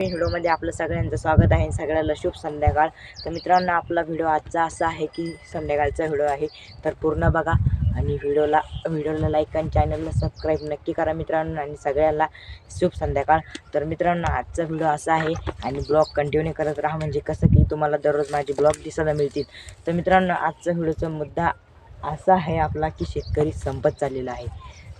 व्हिडिओमध्ये आपलं सगळ्यांचं स्वागत आहे. सगळ्याला शुभ संध्याकाळ. तर मित्रांनो आपला व्हिडिओ आजचा असा आहे की संध्याकाळचा व्हिडिओ आहे. तर पूर्ण बघा आणि व्हिडिओला व्हिडिओला लाईक आणि चॅनलला सबस्क्राईब नक्की करा मित्रांनो आणि सगळ्यांना शुभ संध्याकाळ. तर मित्रांनो आजचा व्हिडिओ असा आहे आणि ब्लॉग कंटिन्यू करत राहा. म्हणजे कसं की तुम्हाला दररोज माझे ब्लॉग दिसायला मिळतील. तर मित्रांनो आजचा व्हिडिओचा मुद्दा असा आहे आपला की शेतकरी संपत चाललेला आहे.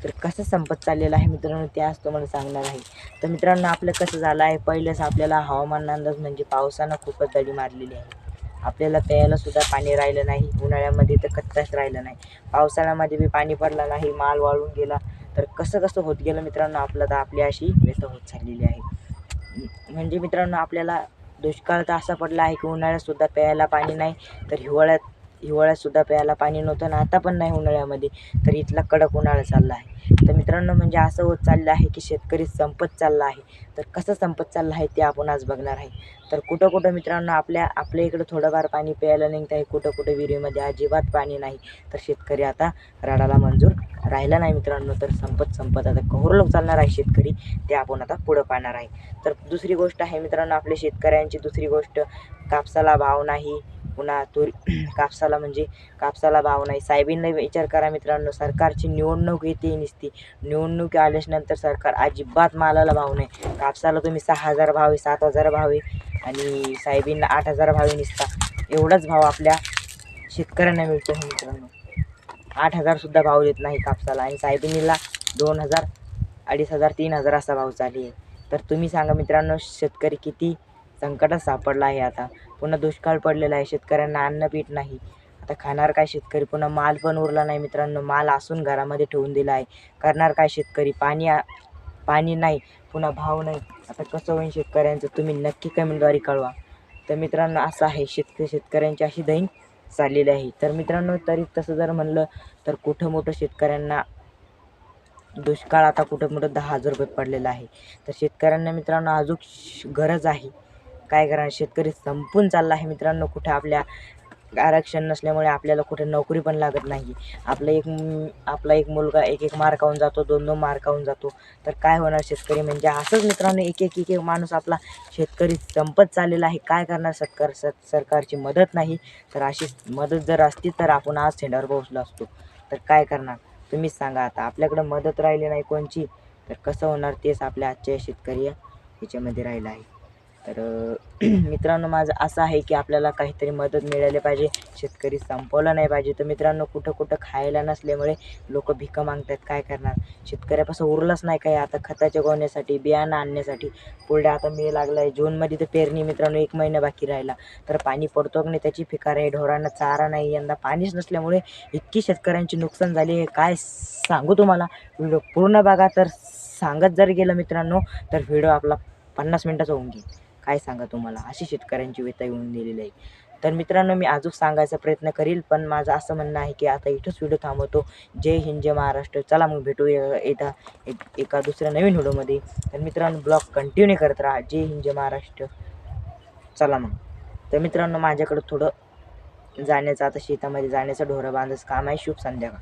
तर कसं संपत चाललेलं आहे मित्रांनो ते आज तुम्हाला सांगणार आहे. तर मित्रांनो आपलं कसं झालं आहे? पहिलंच आपल्याला हवामान अंदाज म्हणजे पावसानं खूपच दडी मारलेली आहे. आपल्याला प्यायला सुद्धा पाणी राहिलं नाही. उन्हाळ्यामध्ये तर कच्चाच राहिलं नाही. पावसाळ्यामध्ये बी पाणी पडलं नाही. माल वाळून गेला. तर कसं कसं होत गेलं मित्रांनो आपलं तर आपली अशी व्यस्त होत चाललेली आहे. म्हणजे मित्रांनो आपल्याला दुष्काळ तर असा पडला आहे की उन्हाळ्यातसुद्धा प्यायला पाणी नाही. तर हिवाळ्यात हिवाळ्यातसुद्धा प्यायला पाणी नव्हतं आणि आता पण नाही उन्हाळ्यामध्ये. तर इथला कडक उन्हाळा चालला आहे. तर मित्रांनो म्हणजे असं होत चाललं आहे की शेतकरी संपत चालला आहे. तर कसं संपत चाललं आहे ते आपण आज बघणार आहे. तर कुठं कुठं मित्रांनो आपल्या आपल्या इकडं थोडंफार पाणी प्यायला निघत आहे कुठं कुठं विहिरीमध्ये अजिबात पाणी नाही. तर शेतकरी आता राडाला मंजूर राहिला नाही मित्रांनो तर संपत संपत आता कहोर लोक चालणार आहे शेतकरी ते आपण आता पुढं पाहणार आहे. तर दुसरी गोष्ट आहे मित्रांनो आपल्या शेतकऱ्यांची दुसरी गोष्ट कापसाला भाव नाही पुन्हा तुरी कापसाला म्हणजे कापसाला भाव नाही. साहेबींना विचार करा मित्रांनो सरकारची निवडणूक येते नुसती. निवडणूक आल्याच्यानंतर सरकार अजिबात मालाला भाव नाही. कापसाला तुम्ही सहा हजार भाव आहे सात हजार भाव आहे आणि साहेबींना आठ हजार भाव आहे निसता. एवढाच भाव आपल्या शेतकऱ्यांना मिळतो मित्रांनो. आठ हजारसुद्धा भाव देत नाही कापसाला. आणि सायबिनीला दोन हजार अडीच हजार तीन हजार असा भाव चालू आहे. तर तुम्ही सांगा मित्रांनो शेतकरी किती संकटात सापडला आहे आता? पुन्हा दुष्काळ पडलेला आहे शेतकऱ्यांना अन्न पीठ नाही. आता खाणार काय शेतकरी? पुन्हा माल पण उरला नाही मित्रांनो. माल असून घरामध्ये ठेवून दिला आहे. करणार काय शेतकरी? पाणी पाणी नाही पुन्हा भाव नाही. आता कसं होईल शेतकऱ्यांचं? तुम्ही नक्की कमेंटद्वारे कळवा. तर मित्रांनो असं आहे. शेतकरी शेतकऱ्यांची अशी दैन चाललेली आहे. तर मित्रांनो तरी तसं जर म्हणलं तर कुठं मोठं शेतकऱ्यांना दुष्काळ आता कुठं मोठं दहा हजार रुपये पडलेला आहे. तर शेतकऱ्यांना मित्रांनो अजून गरज आहे. काय करणार शेतकरी संपून चालला आहे मित्रांनो कुठं आपल्या आरक्षण नसल्यामुळे आपल्याला कुठे नोकरी पण लागत नाही. आपला एक आपला एक मुलगा एक एक मार्कावून जातो दोन दोन मार्कावून जातो. तर काय होणार शेतकरी? म्हणजे असंच मित्रांनो एक एक एक एक माणूस आपला शेतकरी संपत चाललेला आहे. काय करणार सरकार? सरकारची मदत नाही. तर अशी मदत जर असती तर आपण आज सेंडर पोहोचलो असतो. तर काय करणार? तुम्हीच सांगा आता. आपल्याकडं मदत राहिली नाही कोणची तर कसं होणार तेच आपल्या आजच्या शेतकरी याच्यामध्ये राहिलं आहे. तर मित्रांनो माझं असं आहे की आपल्याला काहीतरी मदत मिळाली पाहिजे. शेतकरी संपवला नाही पाहिजे. तर मित्रांनो कुठं कुठं खायला नसल्यामुळे लोक भिकं मागतात काय करणार? शेतकऱ्यापासून उरलंच नाही काय आता खताच्या गोण्यासाठी बियाणं आणण्यासाठी पुढे आता मे लागला आहे जूनमध्ये तर पेरणी मित्रांनो एक महिना बाकी राहिला. तर पाणी पडतो की नाही. त्याची फिकार आहे. ढोरांना चारा नाही. यंदा पाणीच नसल्यामुळे इतकी शेतकऱ्यांची नुकसान झाली आहे. काय सांगू तुम्हाला? व्हिडिओ पूर्ण बघा. तर सांगत जर गेलं मित्रांनो तर व्हिडिओ आपला पन्नास मिनटाचा होऊन घेईल काय सांगा तुम्हाला? अशी शेतकऱ्यांची व्यथा येऊन दिलेली आहे. तर मित्रांनो मी अजून सांगायचा प्रयत्न करील पण माझं असं म्हणणं आहे की आता इथंच व्हिडिओ थांबवतो. जय हिंद जय महाराष्ट्र. चला मग भेटू एका एक एका दुसऱ्या नवीन व्हिडिओमध्ये. तर मित्रांनो ब्लॉग कंटिन्यू करत राहा. जय हिंद जय महाराष्ट्र. चला मग. तर मित्रांनो माझ्याकडं थोडं जाण्याचं आता शेतामध्ये जाण्याचं ढोरं बांधायचं काम आहे. शुभ संध्याकाळ.